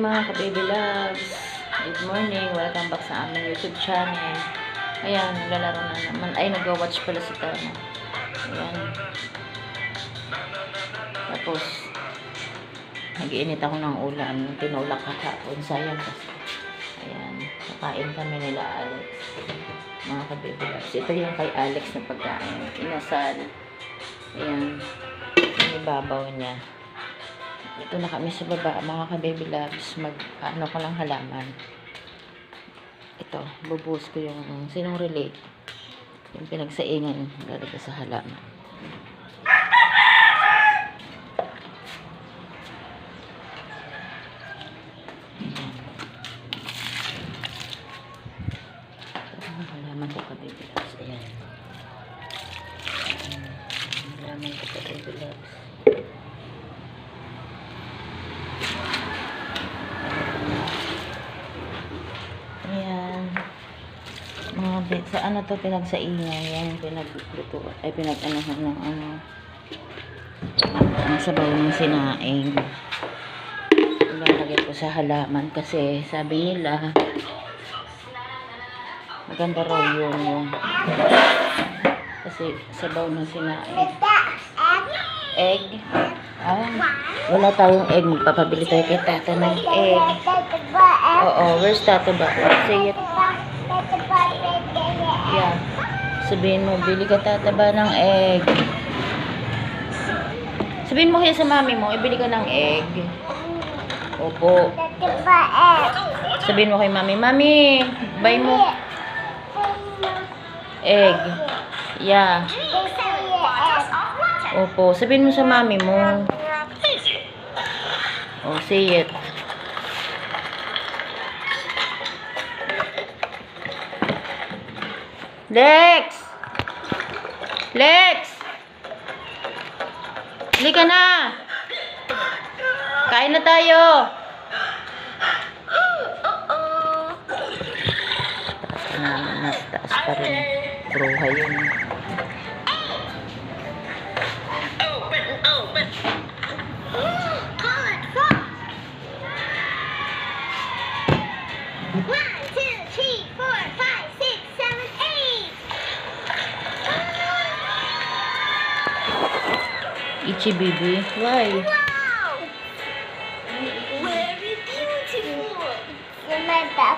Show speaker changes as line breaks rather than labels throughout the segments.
mga ka-baby loves. Good morning. Welcome back sa aming YouTube channel. Ayan, naglalaro na naman. Ay, nag-watch pala si Tana. Ayan. Tapos, nag-iinit ako ng ulam. Tinulak kahapon. Sayang kasi. Ayan. Kakain kami nila Alex. Mga ka-baby loves. Ito yung kay Alex na pagkain. Inasal. Ayan. Yung ibabaw niya. Ito na kami sa baba, mga ka-baby loves. Mag, ano ko lang halaman. Ito, bubuhos ko yung sinong relate. Yung pinagsaingan, lalagay sa halaman. Ito ang halaman ko ka-baby loves. Ayan. Ayan. Ang Halaman ko ka-baby loves. Ayan. Mga bit, sa ano to pinagsaingay, yan pinagluto, ay pinag-anahan ng ano, ang sabaw ng sinaing. Ilalagay ko sa halaman kasi sabi nila, maganda raw yung, yung kasi sabaw ng sinaing. Egg. Ah, wala tayong egg. Magpapabili tayo kay tata ng egg. Oo, where's tata ba? Say it. Yeah. Sabihin mo, bili ka tata ba ng egg? Sabihin mo kaya sa mami mo, ibili ka ng egg. Opo. Sabihin mo kay mami, mami, buy mo egg. Yeah. Opo. Sabihin mo sa mami mo. Oh, say it. Lex! Lex! Halika na! Kain na tayo! Naman, nasa taas pa rin. Bruha yun.
One, two, three, four, five, six, seven, eight.
Ichi baby. Why?
Wow! Very beautiful. Samantha.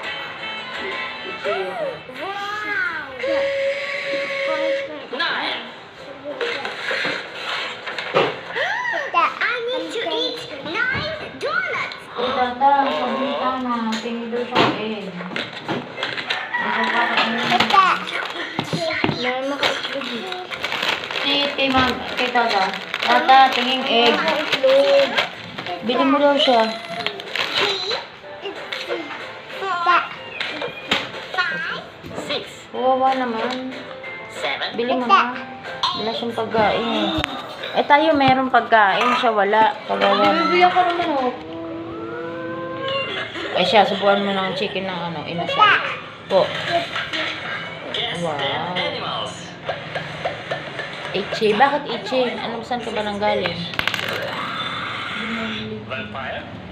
Wow!
Nine.
I need to eat nine donuts.
Ay, tata, sabi ni Tana, tingin daw siya egg. Ikaw pa
Mama ko itlog.
Si, kay ma'am, kay tata. Tata, tingin egg. Bili mo daw siya.
Six.
Kawawa naman.
Seven.
Bili mo na. Wala siyang pagkain eh. Eh tayo meron pagkain, siya wala. Kawawa naman.
ako naman oh.
Eh siya, subuan mo ng chicken ng ano, inasal. Po.
Guess
Wow. Ichi, bakit Ichi? Ano, saan ka ba nang galing?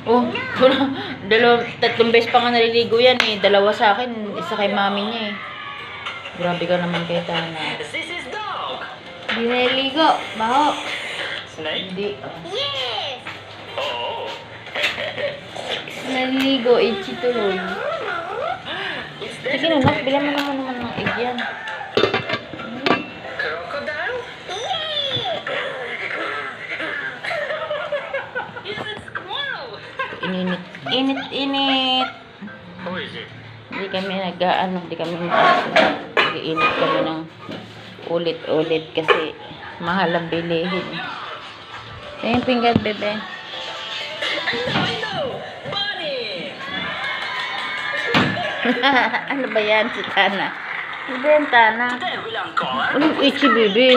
Oh, dalawa, tatlong beses pa nga naliligo yan eh. Dalawa sa akin, isa kay mami niya eh. Grabe ka naman kay Tana. Hindi naliligo. Baho. Hindi.
Yes!
Oh.
Naliligo, Ichi tuloy. Sige na, bilang mo naman naman ng egg yan. Ininit. Init, init.
Who is it?
Hindi kami nag-ano, hindi kami nag-iinit kami ng ulit-ulit kasi mahal ang bilihin. Yung pinggan, bebe. Ano ba yan si Tana? Ano ba yan, Tana? Anong ichi, bebe?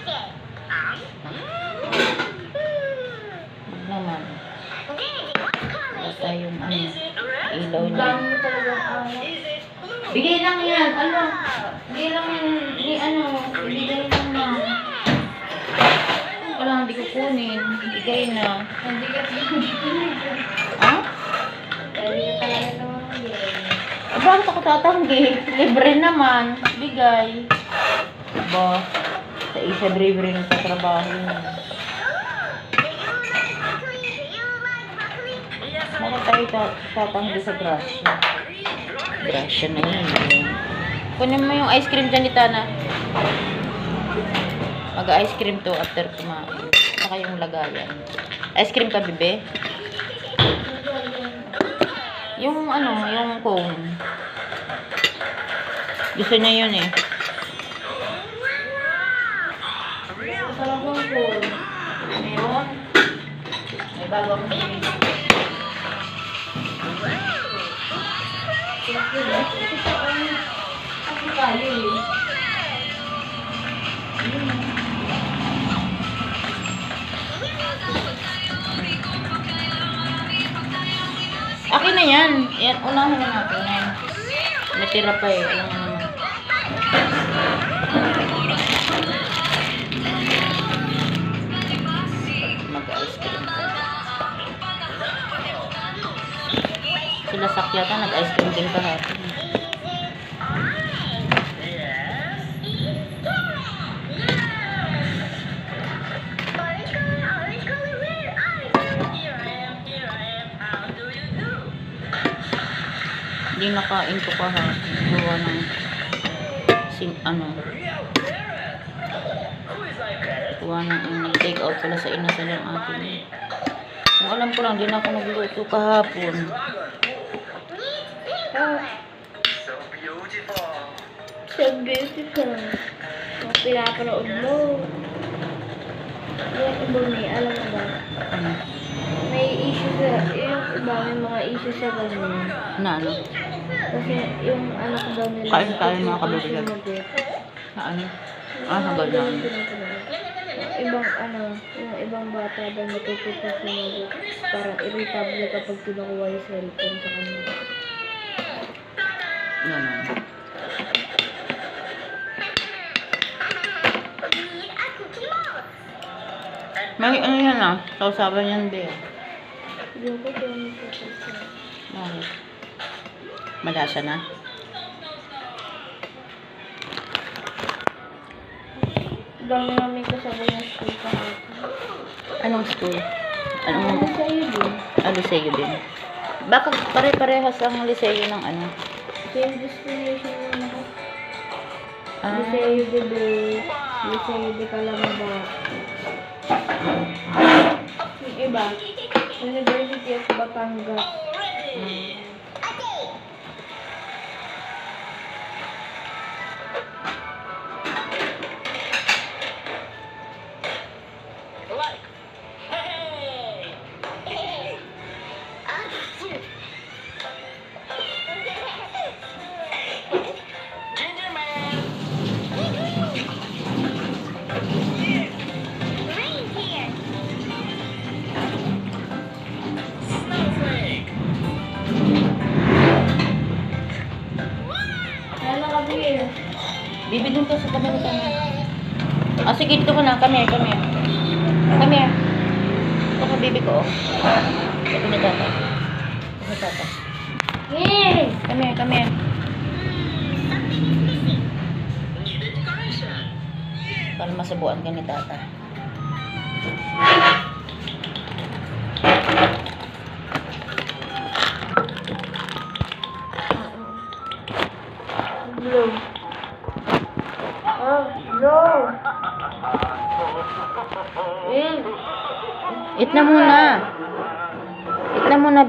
lang yan. Ano? Bigay lang yan. Ni ano. Bigay lang na. Wala, hindi ko kunin. Bigay na.
Hindi ka pinipili.
Ha?
Hindi
bakit ako tatanggi? Libre naman. Bigay. Ba? Sa isa libre na sa trabaho Bakit tayo ta- tatanggi sa grasya? Grasya na yun. Kunin mo yung ice cream dyan ni Tana. Mag-ice cream to after kumain. Saka yung lagayan. Ice cream ka, bebe? Yung ano, yung cone. Gusto niya yun eh.
Talagang cool.
Meron. May bago akong binili.
Ako eh.
Akin na yan. Yan, unahin na natin. Yan. Natira pa eh. Alam mo
I am. How do you do?
Hindi nakain ko kahapon. Gawa ng sin, ano, gawa ng nag-take out pala sa inasal yung atin. Kung alam ko lang, na ako nagluto kahapon.
So beautiful.
So beautiful. Kung pinapanood mo. Yung iba may, alam mo ba?
Ano?
May issue sa, yung iba may mga issue sa ganun.
Na ano?
Kasi yung anak daw nila.
Kain, kain, mga kabibigan.
sumagot.
Na ano? Ah, hanggang na.
Yung ibang ano, yung ibang bata daw natututo sumagot. Parang irritable kapag kinukuha yung cellphone sa kanila. Mouse.
May ano yan ah. Sausaban yan, be.
Yung ko kaya natututo.
Bakit? Malasa na?
Dami namin kasabay na school kahapon.
Anong school?
Ano
Anong
sa iyo din?
ah, liseo din? Bakit pare-parehas ang liseo ng ano?
Same destination na ako.
Ah,
Liceo de Bay, Liceo de Calamba. Yung iba, University of Batangas.
Like.
Bibi dun ka sa tabi ni kami. Ah, sige, dito ka na. Come here, come here. Come here. Ito ka, bibi ko. oh. Ito ni tata. Ito ni tata.
Hey!
Come here, come here. Para masubuan ka ni tata.
Blue.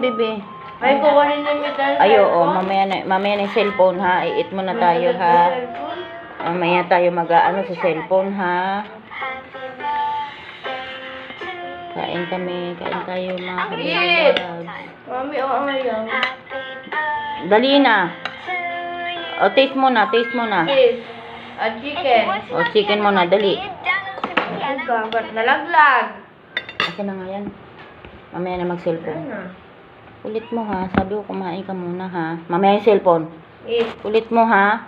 Na bibi.
May kukunin na niyo tayo.
Ay, oo. Mamaya na, mamaya na yung cellphone, ha? I-eat muna tayo, ha? Mamaya tayo mag-ano sa cellphone, ha? Kain kami. Kain tayo, mga kabibig.
Mami, oo, oh, yan.
Dali na. O, taste muna, taste muna.
Fish. At chicken.
O, chicken muna, dali.
Ang gagat nalaglag.
Akin na nga yan. Mamaya na mag-cellphone.
Ano?
Ulit mo ha. Sabi ko kumain ka muna ha. Mamaya yung cellphone.
Eat.
Ulit mo ha.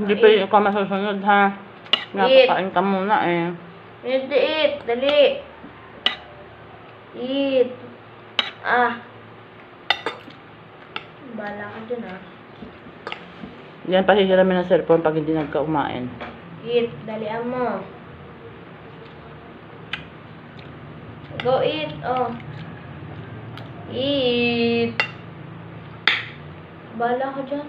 Hindi pa ikaw masusunod ha. Napakain ka muna eh.
To eat. Dali. Eat. Ah. Bala ka dyan ah.
Yan pa hihiramin ng cellphone pag hindi nagkaumain.
Eat. Dalian mo. Go eat. Oh. Eat. Bala ka dyan.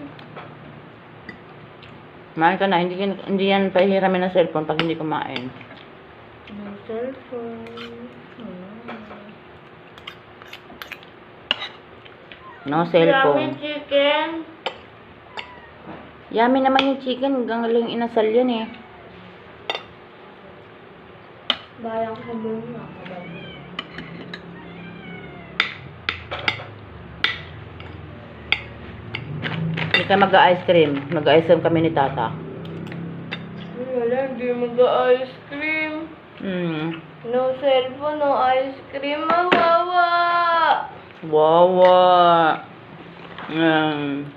Kumain ka na. Hindi, hindi yan pahihiramin ng cellphone pag hindi kumain.
No cellphone. Hmm.
No
Yummy
cellphone.
chicken.
Yummy naman yung chicken. Hanggang lang inasal yan eh.
Bayang ka doon na.
Hindi ka mag-ice cream. Mag-ice cream kami ni tata.
Wala, hindi mag-ice cream.
Hmm.
No cellphone, no ice cream. Mawawa!
Wawa. Um,